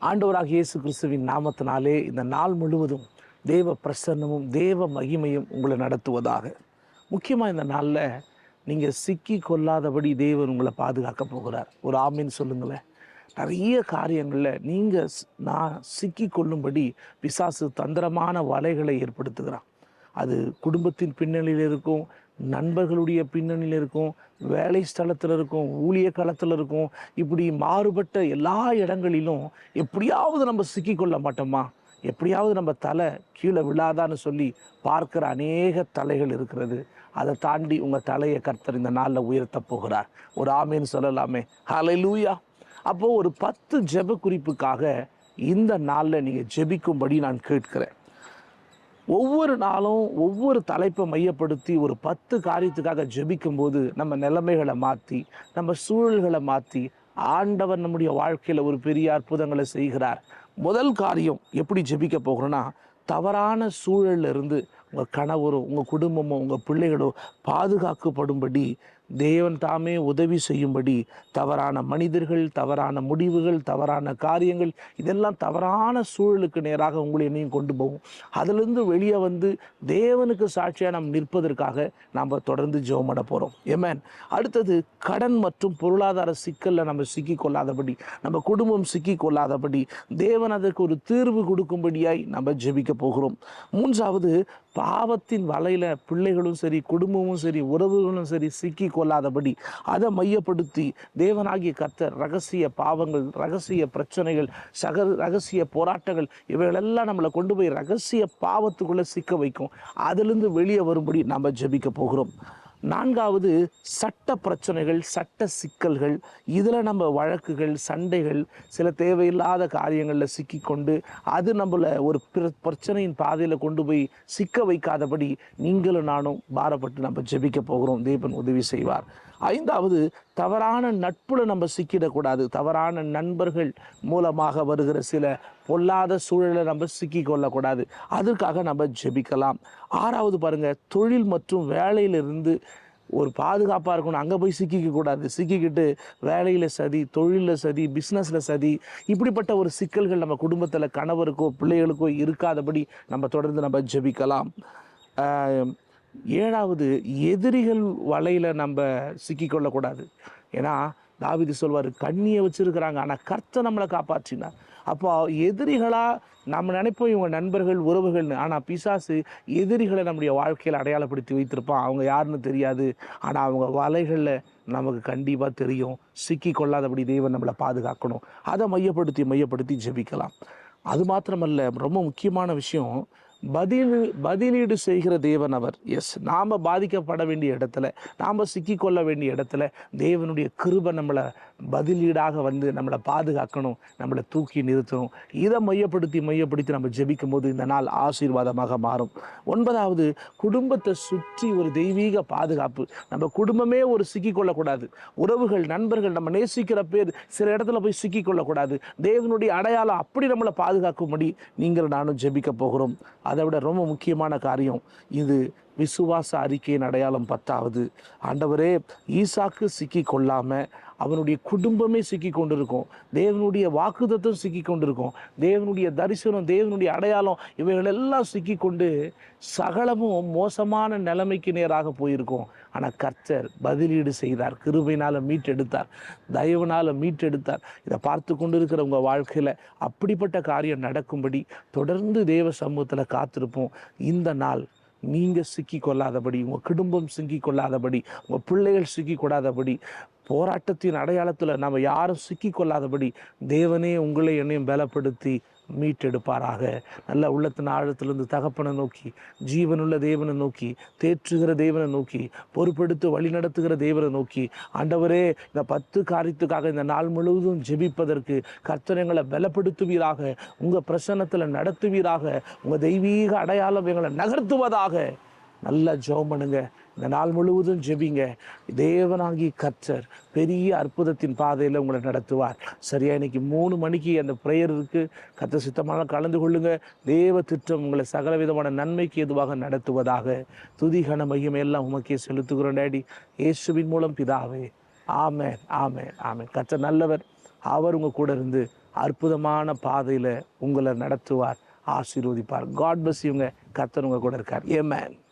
ஆண்டவராக இயேசு கிறிஸ்துவின் நாமத்தினாலே இந்த நாள் முழுவதும் தேவ பிரசன்னமும் தேவ மகிமையும் உங்களை நடத்துவதாக. முக்கியமாக இந்த நாளில் நீங்கள் சிக்கி கொள்ளாதபடி தேவன் உங்களை பாதுகாக்க போகிறார். ஒரு ஆமீன் சொல்லுங்களேன். நிறைய காரியங்களில் நீங்கள் நான் சிக்கி கொள்ளும்படி பிசாசு தந்திரமான வலைகளை ஏற்படுத்துகிறான். அது குடும்பத்தின் பின்னணியில் இருக்கும் நண்பர்களுடைய பின்னணியில் இருக்கும் வேலை ஸ்தலத்தில் இருக்கும் ஊழிய களத்தில் இருக்கும் இப்படி மாறுபட்ட எல்லா இடங்களிலும் எப்படியாவது நம்ம சிக்கிக்கொள்ள மாட்டோமா? எப்படியாவது நம்ம தலை கீழே விழாதான்னு சொல்லி பார்க்குற அநேக தலைகள் இருக்கிறது. அதை தாண்டி உங்கள் தலையை கர்த்தர் இந்த நாளில் உயர்த்த போகிறார். ஒரு ஆமேன்னு சொல்லலாமே. ஹலை லூயா அப்போது ஒரு பத்து ஜெப குறிப்புக்காக இந்த நாளில் நீங்கள் ஜெபிக்கும்படி நான் கேட்கிறேன். ஒவ்வொரு நாளும் ஒவ்வொரு தலைப்பை மையப்படுத்தி ஒரு பத்து காரியத்துக்காக ஜெபிக்கும்போது நம்ம நிலைமைகளை மாற்றி நம்ம சூழல்களை மாற்றி ஆண்டவர் நம்முடைய வாழ்க்கையில் ஒரு பெரிய அற்புதங்களை செய்கிறார். முதல் காரியம் எப்படி ஜெபிக்க போகிறோன்னா தவறான சூழல்ல இருந்து உங்கள் கணவரோ உங்கள் குடும்பமோ உங்கள் பிள்ளைகளோ பாதுகாக்கப்படும்படி தேவன் தாமே உதவி செய்யும்படி தவறான மனிதர்கள் தவறான முடிவுகள் தவறான காரியங்கள் இதெல்லாம் தவறான சூழலுக்கு நேராக உங்களை என்னையும் கொண்டு போகும். அதிலிருந்து வெளியே வந்து தேவனுக்கு சாட்சியாக நாம் நிற்பதற்காக நாம் தொடர்ந்து ஜெபம் போகிறோம் ஏமேன் அடுத்தது கடன் மற்றும் பொருளாதார சிக்கலில் நம்ம சிக்கி கொள்ளாதபடி நம்ம குடும்பம் சிக்கி கொள்ளாதபடி தேவன் அதற்கு ஒரு தீர்வு கொடுக்கும்படியாய் நம்ம ஜெபிக்க போகிறோம். மூன்றாவது பாவத்தின் வலையில் பிள்ளைகளும் சரி குடும்பமும் சரி உறவுகளும் சரி சிக்கி கொள்ளாதபடி அதை மையப்படுத்தி தேவனாகிய கர்த்தர் ரகசிய பாவங்கள் ரகசிய பிரச்சனைகள் சக ரகசிய போராட்டங்கள் இவைகளெல்லாம் நம்மளை கொண்டு போய் ரகசிய பாவத்துக்குள்ளே சிக்க வைக்கும். அதிலிருந்து வெளியே வரும்படி நம்ம ஜபிக்க போகிறோம். நான்காவது சட்ட பிரச்சனைகள் சட்ட சிக்கல்கள். இதில் நம்ம வழக்குகள் சண்டைகள் சில தேவையில்லாத காரியங்களில் சிக்கிக்கொண்டு அது நம்மளை ஒரு பிரச்சனையின் பாதையில் கொண்டு போய் சிக்க வைக்காதபடி நீங்களும் நானும் பாரப்பட்டு நம்ம ஜெபிக்க போகிறோம். தேவன் உதவி செய்வார். ஐந்தாவது தவறான நட்புல நம்ம சிக்கிடக்கூடாது. தவறான நண்பர்கள் மூலமாக வருகிற சில பொல்லாத சூழலை நம்ம சிக்கி கொள்ளக்கூடாது. அதற்காக நம்ம ஜெபிக்கலாம். ஆறாவது பாருங்கள் தொழில் மற்றும் வேலையிலிருந்து ஒரு பாதுகாப்பாக இருக்கணும். அங்கே போய் சிக்கிக்கக்கூடாது சிக்கிக்கிட்டு வேலையில் சதி தொழிலில் சதி பிஸ்னஸில் சதி இப்படிப்பட்ட ஒரு சிக்கல்கள் நம்ம குடும்பத்தில் கணவருக்கோ பிள்ளைகளுக்கோ இருக்காதபடி நம்ம தொடர்ந்து நம்ம ஜெபிக்கலாம். ஏழாவது எதிரிகள் வலையில் நம்ம சிக்கிக்கொள்ளக்கூடாது ஏன்னா தாவிதி சொல்வார் கண்ணியை வச்சுருக்கிறாங்க ஆனால் கர்த்தை நம்மளை காப்பாற்றினார். அப்போ எதிரிகளாக நம்ம நினைப்போம் இவங்க நண்பர்கள் உறவுகள்னு. ஆனால் பிசாசு எதிரிகளை நம்முடைய வாழ்க்கையில் அடையாளப்படுத்தி வைத்திருப்பான். அவங்க யாருன்னு தெரியாது. ஆனால் அவங்க வலைகளில் நமக்கு கண்டிப்பாக தெரியும். சிக்கி கொள்ளாதபடி தெய்வம் நம்மளை பாதுகாக்கணும். அதை மையப்படுத்தி மையப்படுத்தி ஜெபிக்கலாம். அது மாத்திரமல்ல ரொம்ப முக்கியமான விஷயம். பதில் பதிலீடு செய்கிற தேவன் அவர். எஸ் நாம் பாதிக்கப்பட வேண்டிய இடத்துல நாம் சிக்கிக்கொள்ள வேண்டிய இடத்துல தேவனுடைய கிருபை நம்மளை பதிலீடாக வந்து நம்மளை பாதுகாக்கணும் நம்மளை தூக்கி நிறுத்தணும். இதை மையப்படுத்தி மையப்படுத்தி நம்ம ஜெபிக்கும் போது இந்த நாள் ஆசீர்வாதமாக மாறும். ஒன்பதாவது குடும்பத்தை சுற்றி ஒரு தெய்வீக பாதுகாப்பு. நம்ம குடும்பமே ஒரு சிக்கிக்கொள்ளக்கூடாது. உறவுகள் நண்பர்கள் நம்ம நேசிக்கிற பேர் சில இடத்துல போய் சிக்கிக்கொள்ளக்கூடாது. தேவனுடைய அடையாளம் அப்படி நம்மளை பாதுகாக்கும்படி நீங்கள் நானும் ஜெபிக்க போகிறோம். அதை விட ரொம்ப முக்கியமான காரியம் இது விசுவாச அறிக்கையின் அடையாளம் பத்தாவது. ஆண்டவரே ஈசாக்கு சிக்கி கொள்ளாமல் அவனுடைய குடும்பமே சிக்கி கொண்டிருக்கும். தேவனுடைய வாக்குதத்தம் சிக்கி கொண்டிருக்கும். தேவனுடைய தரிசனம் தேவனுடைய அடையாளம் இவைகள் எல்லாம் சிக்கி கொண்டு சகலமும் மோசமான நிலைமைக்கு நேராக போயிருக்கும். ஆனால் கர்த்தர் பதிலீடு செய்தார். கிருபையினால் மீட்டெடுத்தார். தயவுனால் மீட்டெடுத்தார். இதை பார்த்து கொண்டு இருக்கிற உங்கள் வாழ்க்கையில் அப்படிப்பட்ட காரியம் நடக்கும்படி தொடர்ந்து தேவ சமூகத்தில் காத்திருப்போம். இந்த நாள் நீங்கள் சிக்கி கொள்ளாதபடி உங்கள் குடும்பம் சிக்கி கொள்ளாதபடி உங்கள் பிள்ளைகள் சிக்கி கொள்ளாதபடி போராட்டத்தின் அடையாளத்தில் நம்ம யாரும் சிக்கி கொள்ளாதபடி தேவனே உங்களை என்னையும் பலப்படுத்தி மீட்டெடுப்பாராக. நல்ல உள்ளத்தின் ஆழத்திலிருந்து தகப்பனை நோக்கி ஜீவனுள்ள தேவனை நோக்கி தேற்றுகிற தேவனை நோக்கி பொறுப்பெடுத்து வழி நடத்துகிற தேவனை நோக்கி ஆண்டவரே இந்த பத்து காரியத்துக்காக இந்த நாள் முழுவதும் ஜெபிப்பதற்கு கர்த்தனைங்களை பலப்படுத்துவீராக உங்கள் பிரசன்னத்தில் நடத்துவீராக உங்கள் தெய்வீக அடையாளம் எங்களை நகர்த்துவதாக. நல்லா ஜெபம் பண்ணுங்க. இந்த நாள் முழுவதும் ஜெபிங்க. தேவனாகி கர்த்தர் பெரிய அற்புதத்தின் பாதையில் உங்களை நடத்துவார். சரியா? இன்னைக்கு மூணு மணிக்கு அந்த ப்ரேயர் இருக்கு. கத்த சித்தமாக கலந்து கொள்ளுங்க. தேவ திட்டம் உங்களை சகல விதமான நன்மைக்கு எதுவாக நடத்துவதாக. துதிகன மையம் எல்லாம் உமக்கே செலுத்துகிறோம் டேடி இயேசுவின் மூலம் பிதாவே. ஆமென் ஆமென் ஆமென். கர்த்தர் நல்லவர். அவர் உங்க கூட இருந்து அற்புதமான பாதையில் உங்களை நடத்துவார் ஆசீர்வதிப்பார். காட் பஸ் இவங்க கத்தர் உங்கள் கூட இருக்கார். ஏமேன்